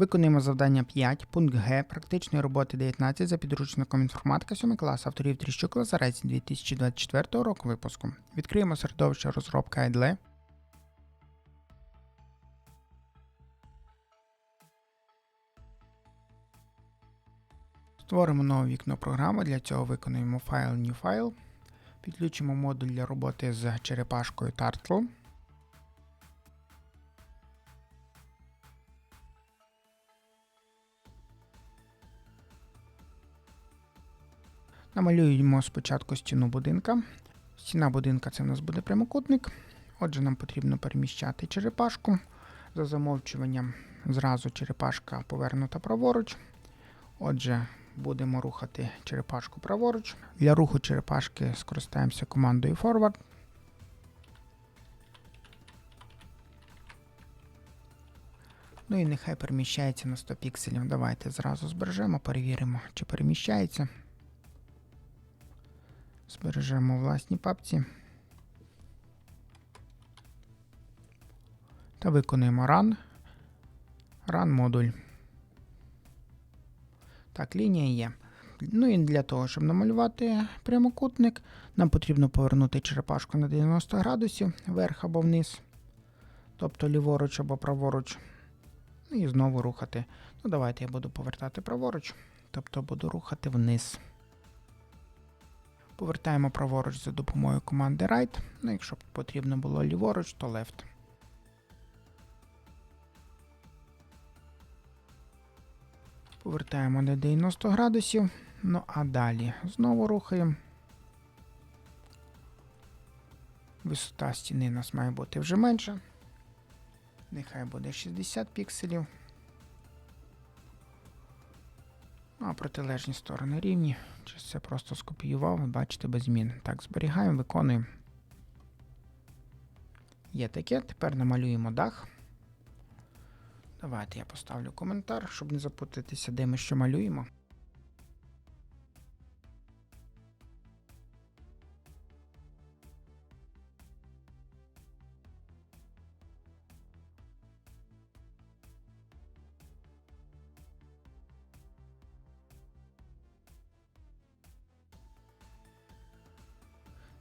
Виконуємо завдання 5, пункт Г, практичної роботи 19 за підручником інформатика 7 клас, авторів Тріщук Лазарець 2024 року випуску. Відкриємо середовище розробка IDLE. Створимо нове вікно програми. Для цього виконуємо файл New File. Підключимо модуль для роботи з черепашкою Turtle. Намалюємо спочатку стіну будинка. Стіна будинка це в нас буде прямокутник. Отже, нам потрібно переміщати черепашку. За замовчуванням зразу черепашка повернута праворуч. Отже, будемо рухати черепашку праворуч. Для руху черепашки скористаємося командою Forward. Ну і нехай переміщається на 100 пікселів. Давайте зразу збережемо, перевіримо, чи переміщається. Збережемо в власній папці. Та виконуємо run. Run модуль. Так, лінія є. Ну і для того, щоб намалювати прямокутник, нам потрібно повернути черепашку на 90 градусів вверх або вниз. Тобто ліворуч або праворуч. Ну і знову рухати. Ну, давайте я буду повертати праворуч, тобто буду рухати вниз. Повертаємо праворуч за допомогою команди Right. Ну, якщо потрібно було ліворуч, то Left. Повертаємо на 90 градусів. Ну а далі знову рухаємо. Висота стіни у нас має бути вже менша. Нехай буде 60 пікселів. Ну, а протилежні сторони рівні. Чи це просто скопіював, ви бачите без змін. Так, зберігаємо, виконуємо. Є таке. Тепер намалюємо дах. Давайте я поставлю коментар, щоб не запутатися, де ми що малюємо.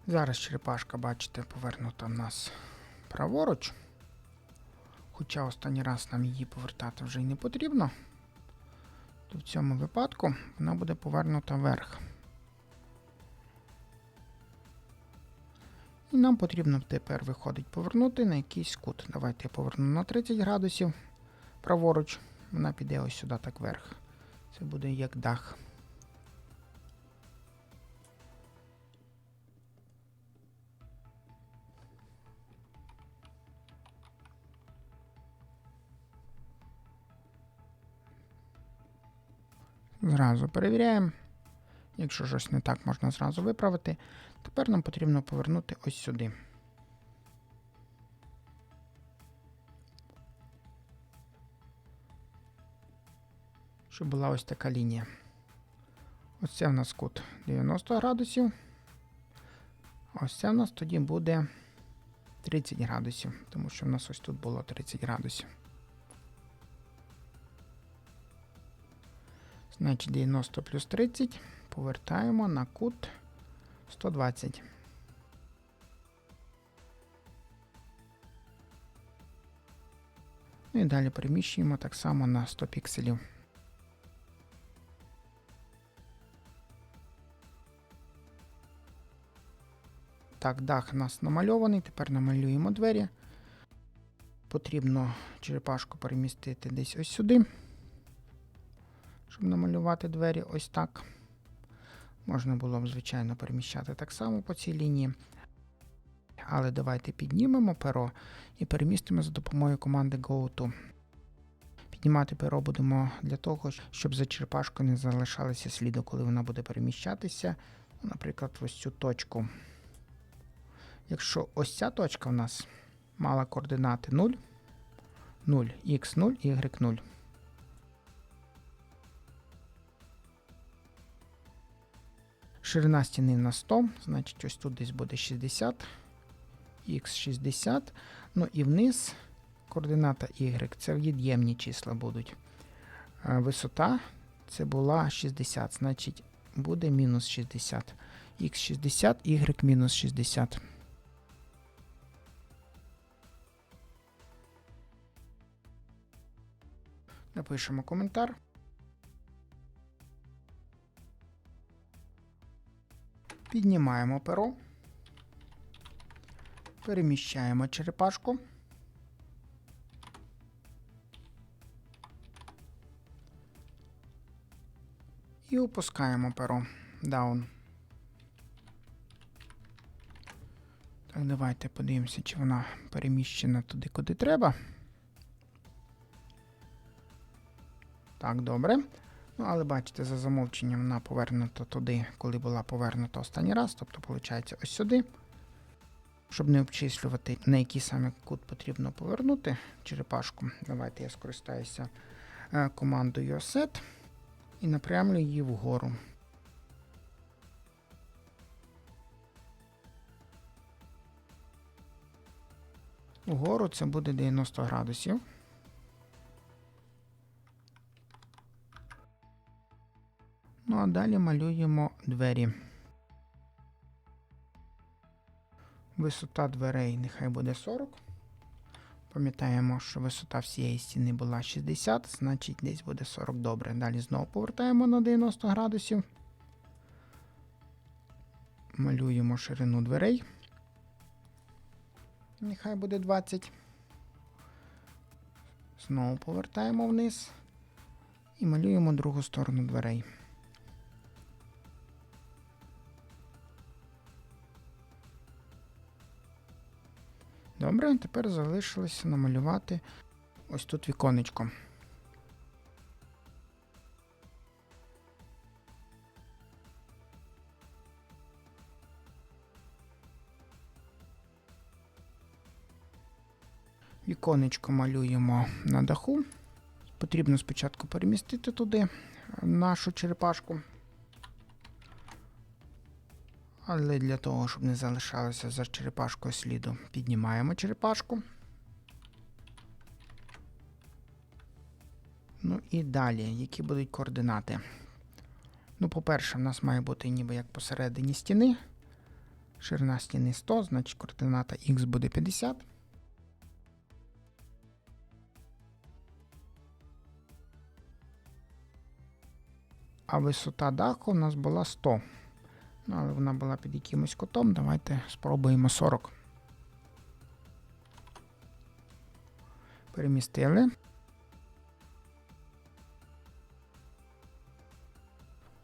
Зараз черепашка, бачите, повернута в нас праворуч. Хоча останній раз нам її повертати вже й не потрібно, то в цьому випадку вона буде повернута вверх. І нам потрібно тепер виходить повернути на якийсь кут. Давайте я поверну на 30 градусів праворуч, вона піде ось сюди так вверх. Це буде як дах. Зразу перевіряємо. Якщо щось не так, можна зразу виправити. Тепер нам потрібно повернути ось сюди. Щоб була ось така лінія. Ось це в нас кут 90 градусів. Ось це в нас тоді буде 30 градусів, тому що в нас ось тут було 30 градусів. Значить 90 плюс 30 повертаємо на кут 120. Ну і далі переміщуємо так само на 100 пікселів. Так, дах у нас намальований, тепер намалюємо двері. Потрібно черепашку перемістити десь ось сюди щоб намалювати двері ось так. Можна було б, звичайно, переміщати так само по цій лінії. Але давайте піднімемо перо і перемістимо за допомогою команди GoTo. Піднімати перо будемо для того, щоб за черепашкою не залишалися сліди, коли вона буде переміщатися. Наприклад, ось цю точку. Якщо ось ця точка в нас мала координати 0, 0, x0, y0. Ширина стіни на 100, значить ось тут десь буде 60, х60. Ну і вниз координата y, це від'ємні числа будуть. Е, Висота це була 60, значить буде мінус 60. Х 60, y мінус 60. Напишемо коментар. Піднімаємо перо. Переміщаємо черепашку. І опускаємо перо. Down. Так, давайте подивимося, чи вона переміщена туди, куди треба. Так, добре. Ну, але бачите, за замовченням вона повернута туди, коли була повернута останній раз. Тобто, виходить, ось сюди. Щоб не обчислювати, на який саме кут потрібно повернути черепашку. Давайте я скористаюся е, командою Set і напрямлю її вгору. Вгору це буде 90 градусів. А далі малюємо двері. Висота дверей нехай буде 40. Пам'ятаємо, що висота всієї стіни була 60, значить десь буде 40 добре. Далі знову повертаємо на 90 градусів. Малюємо ширину дверей. Нехай буде 20. Знову повертаємо вниз і малюємо другу сторону дверей. Добре, тепер залишилося намалювати ось тут віконечко. Віконечко малюємо на даху. Потрібно спочатку перемістити туди нашу черепашку. Але для того, щоб не залишалося за черепашкою сліду, піднімаємо черепашку. Ну і далі, які будуть координати? Ну, по-перше, в нас має бути ніби як посередині стіни. Ширина стіни 100, значить координата х буде 50. А висота даху у нас була 100. Ну, але вона була під якимось кутом. Давайте спробуємо 40. Перемістили.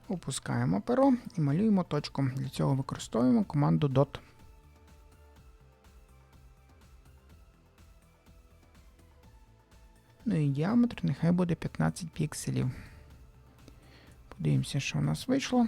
Опускаємо перо і малюємо точку. Для цього використовуємо команду dot. Ну і діаметр нехай буде 15 пікселів. Подивимося, що у нас вийшло.